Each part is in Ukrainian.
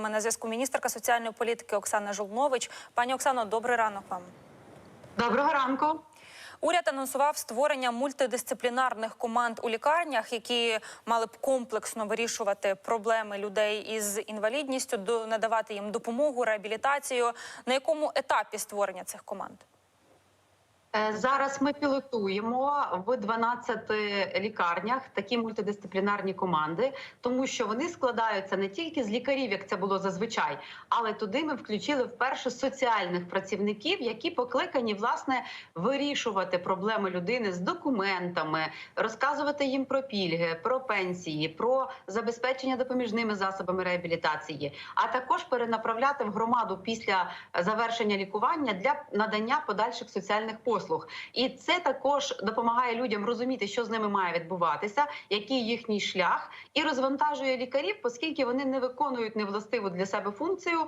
Ми на зв'язку міністерка соціальної політики Оксана Жолнович. Пані Оксано, добрий ранок вам. Доброго ранку. Уряд анонсував створення мультидисциплінарних команд у лікарнях, які мали б комплексно вирішувати проблеми людей із інвалідністю, надавати їм допомогу, реабілітацію. На якому етапі створення цих команд? Е, Зараз ми пілотуємо в 12 лікарнях такі мультидисциплінарні команди, тому що вони складаються не тільки з лікарів, як це було зазвичай, але туди ми включили вперше соціальних працівників, які покликані власне вирішувати проблеми людини з документами, розказувати їм про пільги, про пенсії, про забезпечення допоміжними засобами реабілітації, а також перенаправляти в громаду після завершення лікування для надання подальших соціальних послуг. І це також допомагає людям розуміти, що з ними має відбуватися, який їхній шлях, і розвантажує лікарів, оскільки вони не виконують невластиву для себе функцію,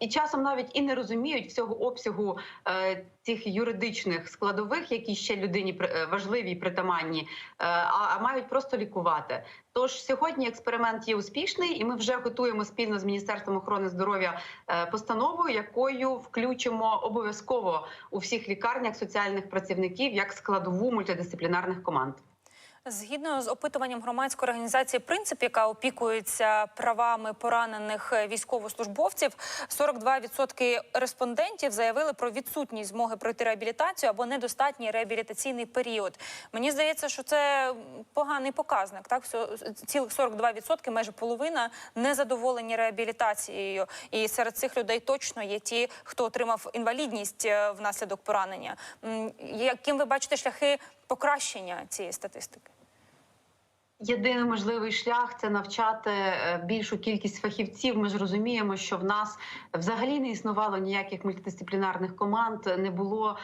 і часом навіть і не розуміють всього обсягу е, цих юридичних складових, які ще людині е, важливі і притаманні, е, а, а мають просто лікувати. Тож сьогодні експеримент є успішний, і ми вже готуємо спільно з міністерством охорони здоров'я е, постанову, якою включимо обов'язково у всіх лікарнях соціальних працівників як складову мультидисциплінарних команд. Згідно з опитуванням громадської організації Принцип, яка опікується правами поранених військовослужбовців, 42% респондентів заявили про відсутність змоги пройти реабілітацію або недостатній реабілітаційний період. Мені здається, що це поганий показник. Так, цілих 42%, майже половина незадоволені реабілітацією. І серед цих людей точно є ті, хто отримав інвалідність е, внаслідок поранення. Яким ви бачите шляхи покращення цієї статистики? Єдиний можливий шлях це навчати е, більшу кількість фахівців. Ми ж розуміємо, що в нас взагалі не існувало ніяких мультидисциплінарних команд, не було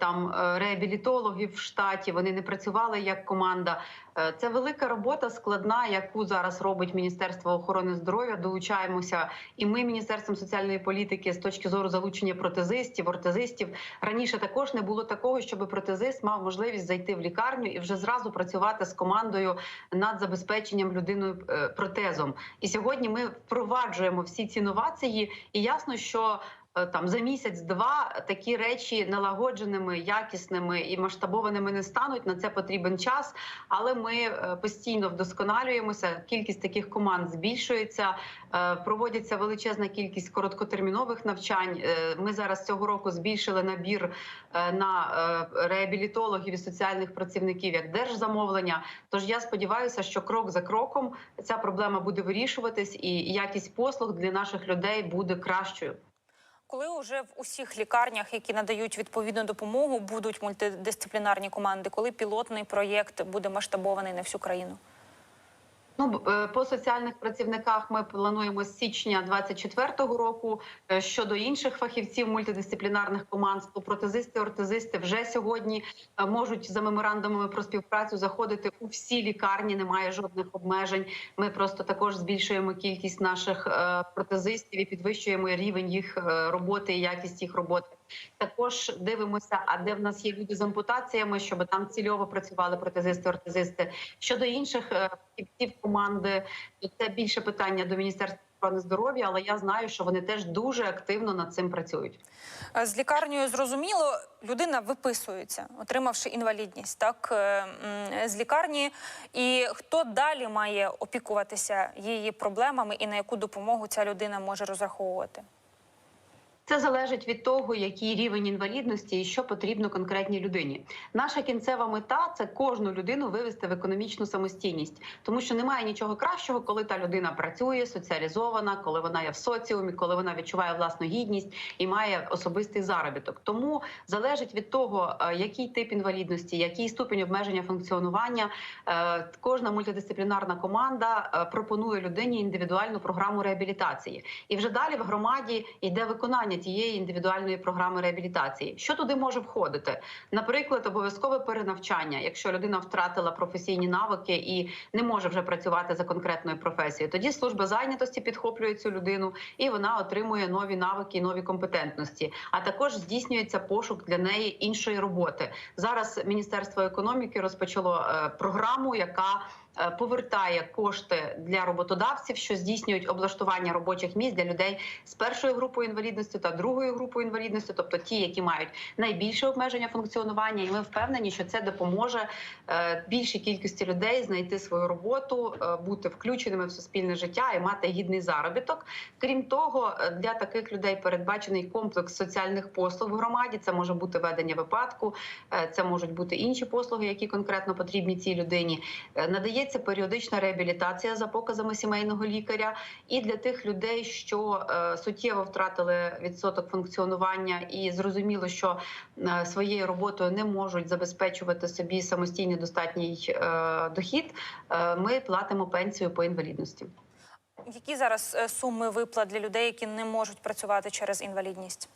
там е, реабілітологів в штаті. Вони не працювали як команда. Е, Це велика робота складна, яку зараз робить Міністерство охорони здоров'я. Долучаємося, і ми міністерством соціальної політики з точки зору залучення протезистів, ортезистів. Раніше також не було такого, щоб протезист мав можливість зайти в лікарню і вже зразу працювати з командою над забезпеченням людиною е, протезом. І сьогодні ми впроваджуємо всі ці новації, і ясно, що. Е, Там за місяць-два такі речі налагодженими, якісними і масштабованими не стануть. На це потрібен час, але ми е, постійно вдосконалюємося. Кількість таких команд збільшується. Е, Проводиться величезна кількість короткотермінових навчань. Ми зараз цього року збільшили набір на реабілітологів і соціальних працівників як держзамовлення. Тож я сподіваюся, що крок за кроком ця проблема буде вирішуватись, і якість послуг для наших людей буде кращою. Коли вже в усіх лікарнях, які надають відповідну допомогу, будуть мультидисциплінарні команди, коли пілотний проєкт буде масштабований на всю країну? Ну е, по соціальних працівниках ми плануємо з січня 24-го року. Е, Щодо інших фахівців мультидисциплінарних команд, то протезисти, ортезисти вже сьогодні е, можуть за меморандумами про співпрацю заходити у всі лікарні. Немає жодних обмежень. Ми просто також збільшуємо кількість наших протезистів і підвищуємо рівень їх роботи і якість їх роботи. Також дивимося, а де в нас є люди з ампутаціями, щоб там цільово працювали протезисти, ортезисти. Щодо інших е, команди, то це більше питання до міністерства охорони здоров'я, але я знаю, що вони теж дуже активно над цим працюють. Е, З лікарнею зрозуміло, людина виписується, отримавши інвалідність, так е, з лікарні. І хто далі має опікуватися її проблемами і на яку допомогу ця людина може розраховувати? Це залежить від того, який рівень інвалідності і що потрібно конкретній людині. Наша кінцева мета це кожну людину вивести в економічну самостійність, тому що немає нічого кращого, коли та людина працює, соціалізована, коли вона є в соціумі, коли вона відчуває власну гідність і має особистий заробіток. Тому залежить від того, е, який тип інвалідності, який ступінь обмеження функціонування. е, Кожна мультидисциплінарна команда е, пропонує людині індивідуальну програму реабілітації, і вже далі в громаді йде виконання тієї індивідуальної програми реабілітації. Що туди може входити? Наприклад, обов'язкове перенавчання, якщо людина втратила професійні навики і не може вже працювати за конкретною професією. Тоді служба зайнятості підхоплює цю людину і вона отримує нові навики, нові компетентності. А також здійснюється пошук для неї іншої роботи. Зараз Міністерство економіки розпочало е, програму, яка повертає кошти для роботодавців, що здійснюють облаштування робочих місць для людей з першою групою інвалідності та другою групою інвалідності, тобто ті, які мають найбільше обмеження функціонування, і ми впевнені, що це допоможе е, більшій кількості людей знайти свою роботу, е, бути включеними в суспільне життя і мати гідний заробіток. Крім того, е, для таких людей передбачений комплекс соціальних послуг в громаді. Це може бути ведення випадку, е, це можуть бути інші послуги, які конкретно потрібні цій людині. Е, Надається періодична реабілітація за показами сімейного лікаря. І для тих людей, що е, суттєво втратили відсоток функціонування, і зрозуміло, що е, своєю роботою не можуть забезпечувати собі самостійний достатній е, дохід. Ми платимо пенсію по інвалідності. Які зараз суми виплат для людей, які не можуть працювати через інвалідність?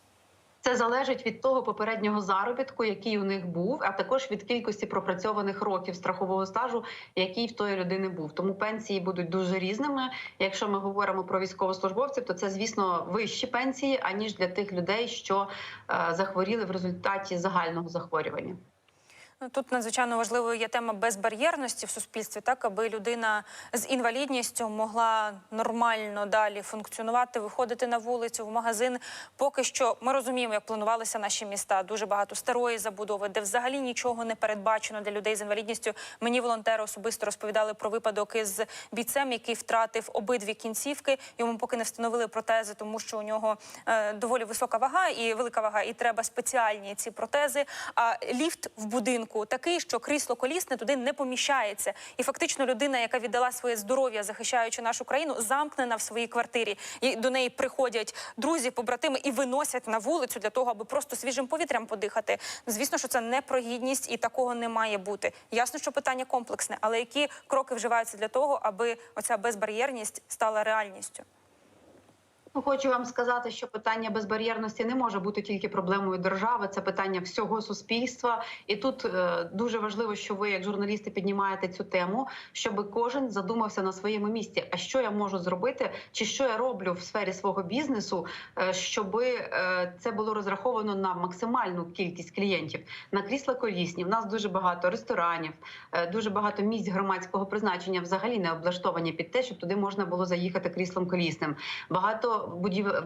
Це залежить від того попереднього заробітку, який у них був, а також від кількості пропрацьованих років страхового стажу, який в тої людини був. Тому пенсії будуть дуже різними. Якщо ми говоримо про військовослужбовців, то це звісно вищі пенсії аніж для тих людей, що е, захворіли в результаті загального захворювання. Ну, Тут надзвичайно важливою є тема безбар'єрності в суспільстві, так аби людина з інвалідністю могла нормально далі функціонувати, виходити на вулицю, в магазин. Поки що ми розуміємо, як планувалися наші міста. Дуже багато старої забудови, де взагалі нічого не передбачено для людей з інвалідністю. Мені волонтери особисто розповідали про випадок із бійцем, який втратив обидві кінцівки. Йому поки не встановили протези, тому що у нього е, доволі висока вага і велика вага, і треба спеціальні ці протези. А ліфт в будинку такий, що крісло колісне туди не поміщається. І фактично людина, яка віддала своє здоров'я, захищаючи нашу країну, замкнена в своїй квартирі. І до неї приходять друзі, побратими і виносять на вулицю для того, аби просто свіжим повітрям подихати. Звісно, що це не про гідність і такого не має бути. Ясно, що питання комплексне, але які кроки вживаються для того, аби оця безбар'єрність стала реальністю? Ну, хочу вам сказати, що питання безбар'єрності не може бути тільки проблемою держави, це питання всього суспільства. І тут е, дуже важливо, що ви, як журналісти, піднімаєте цю тему, щоб кожен задумався на своєму місці. А що я можу зробити, чи що я роблю в сфері свого бізнесу, е, щоб е, це було розраховано на максимальну кількість клієнтів на крісла колісні. В нас дуже багато ресторанів, е, дуже багато місць громадського призначення взагалі не облаштовані під те, щоб туди можна було заїхати кріслом колісним. Багато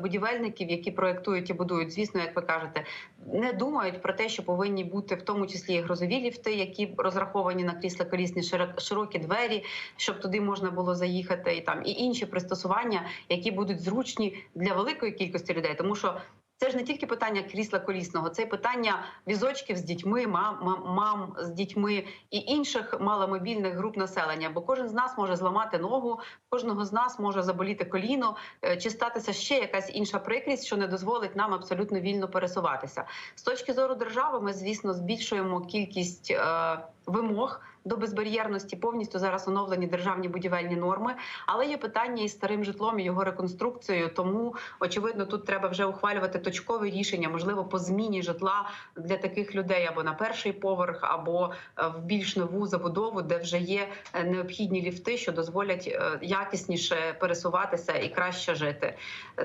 будівельників, які проектують і будують, звісно, як ви кажете, не думають про те, що повинні бути в тому числі і грозові ліфти, які розраховані на крісла колісні, широ- широкі двері, щоб туди можна було заїхати, і там і інші пристосування, які будуть зручні для великої кількості людей, тому що. Це ж не тільки питання крісла колісного, це питання візочків з дітьми, мам, мам, з дітьми і інших маломобільних груп населення. Бо кожен з нас може зламати ногу, кожного з нас може заболіти коліно, е, чи статися ще якась інша прикрість, що не дозволить нам абсолютно вільно пересуватися. З точки зору держави, ми звісно збільшуємо кількість е, вимог. До безбар'єрності повністю зараз оновлені державні будівельні норми, але є питання із старим житлом і його реконструкцією. Тому очевидно, тут треба вже ухвалювати точкове рішення, можливо, по зміні житла для таких людей або на перший поверх, або е, в більш нову забудову, де вже є е, необхідні ліфти, що дозволять е, якісніше пересуватися і краще жити.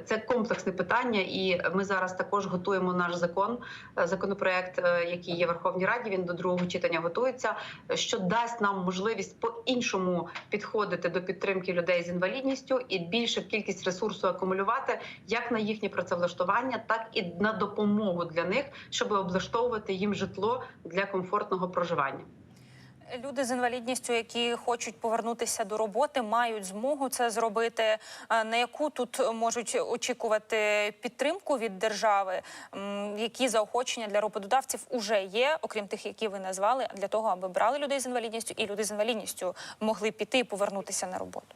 Це комплексне питання, і ми зараз також готуємо наш закон, законопроект, який є в Верховній Раді. Він до другого читання готується, що дасть нам можливість по-іншому підходити до підтримки людей з інвалідністю і більше кількість ресурсу акумулювати як на їхнє працевлаштування, так і на допомогу для них, щоб облаштовувати їм житло для комфортного проживання. Люди з інвалідністю, які хочуть повернутися до роботи, мають змогу це зробити. На яку тут можуть очікувати підтримку від держави? Які заохочення для роботодавців уже є, окрім тих, які ви назвали, для того, аби брали людей з інвалідністю, і люди з інвалідністю могли піти і повернутися на роботу?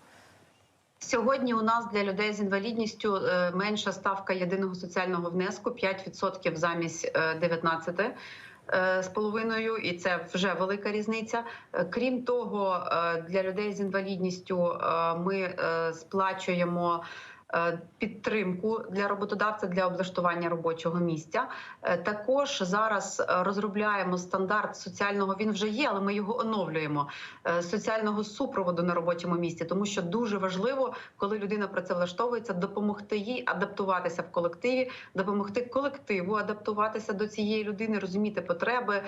Сьогодні у нас для людей з інвалідністю е, менша ставка єдиного соціального внеску 5% замість е, 19 е, з половиною, і це вже велика різниця. Е, Крім того, е, для людей з інвалідністю е, ми е, сплачуємо. Е, підтримку для роботодавця для облаштування робочого місця. Е, Також зараз е, розробляємо стандарт соціального. Він вже є, але ми його оновлюємо. Соціального супроводу на робочому місці, тому що дуже важливо, коли людина працевлаштовується, допомогти їй адаптуватися в колективі, допомогти колективу адаптуватися до цієї людини, розуміти потреби,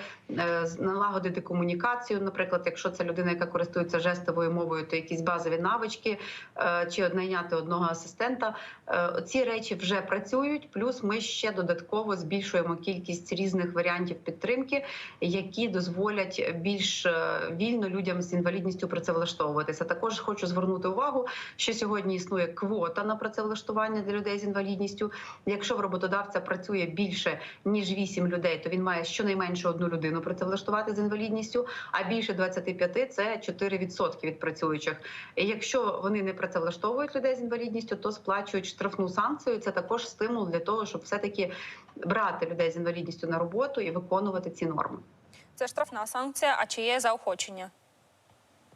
налагодити комунікацію. Наприклад, якщо це людина, яка користується жестовою мовою, то якісь базові навички чи найняти одного асистента. Е, Ці речі вже працюють. Плюс ми ще додатково збільшуємо кількість різних варіантів підтримки, які дозволять більш е, вільно людям з інвалідністю працевлаштовуватися. Також хочу звернути увагу, що сьогодні існує квота на працевлаштування для людей з інвалідністю. Якщо в роботодавця працює більше ніж 8 людей, то він має щонайменше одну людину працевлаштувати з інвалідністю, а більше 25 – це 4% від працюючих. І Якщо вони не працевлаштовують людей з інвалідністю, то сплачують штрафну санкцію. Це також стимул для того, щоб все таки брати людей з інвалідністю на роботу і виконувати ці норми. Це штрафна санкція. А чи є заохочення?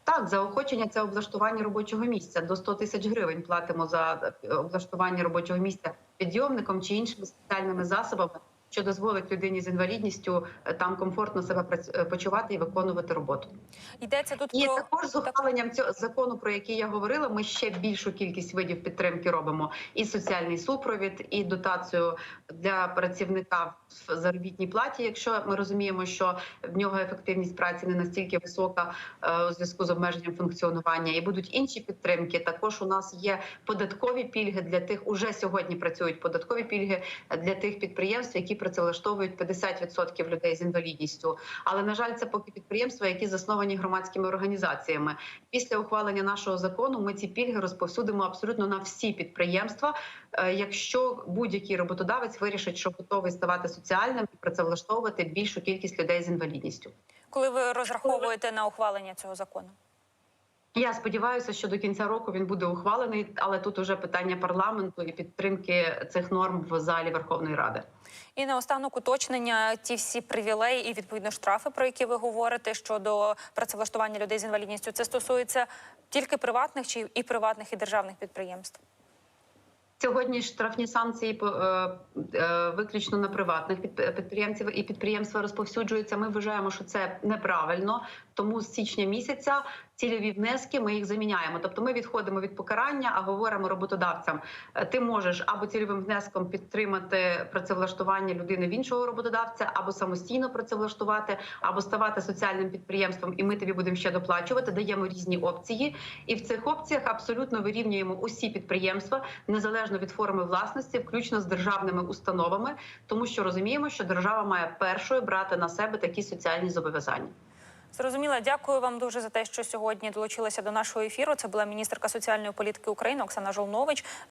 Так, заохочення це облаштування робочого місця. До 100 тисяч гривень платимо за е, облаштування робочого місця підйомником чи іншими спеціальними засобами, що дозволить людині з інвалідністю е, там комфортно себе е, почувати і виконувати роботу. Йдеться тут І про також з ухваленням цього закону, про який я говорила, ми ще більшу кількість видів підтримки робимо: і соціальний супровід, і дотацію для працівника в заробітній платі. Якщо ми розуміємо, що в нього ефективність праці не настільки висока е, у зв'язку з обмеженням функціонування, і будуть інші підтримки. Також у нас є податкові пільги для тих, уже сьогодні працюють податкові пільги для тих підприємств, які працевлаштовують 50% людей з інвалідністю. Але на жаль, це поки підприємства, які засновані громадськими організаціями. Після ухвалення нашого закону ми ці пільги розповсюдимо абсолютно на всі підприємства. Е, Якщо будь-який роботодавець вирішить, що готовий ставати соціальним і працевлаштовувати більшу кількість людей з інвалідністю. коли ви розраховуєте на ухвалення цього закону? Я сподіваюся, що до кінця року він буде ухвалений, але тут уже питання парламенту і підтримки цих норм в залі Верховної Ради. І наостанок уточнення ті всі привілеї і відповідно штрафи, про які ви говорите щодо працевлаштування людей з інвалідністю. Це стосується тільки приватних чи і приватних і державних підприємств. Сьогодні штрафні санкції е, е, виключно на приватних підприємців і підприємства розповсюджуються. Ми вважаємо, що це неправильно. Тому з січня місяця цільові внески ми їх заміняємо. Тобто ми відходимо від покарання, а говоримо роботодавцям: е, ти можеш або цільовим внеском підтримати працевлаштування людини в іншого роботодавця, або самостійно працевлаштувати, або ставати соціальним підприємством, і ми тобі будемо ще доплачувати. Даємо різні опції, і в цих опціях абсолютно вирівнюємо усі підприємства незалежно від форми власності, включно з державними установами, тому що розуміємо, що держава має першою брати на себе такі соціальні зобов'язання. Зрозуміла, дякую вам дуже за те, що сьогодні долучилися до нашого ефіру. Це була міністерка соціальної політики України Оксана Жолнович.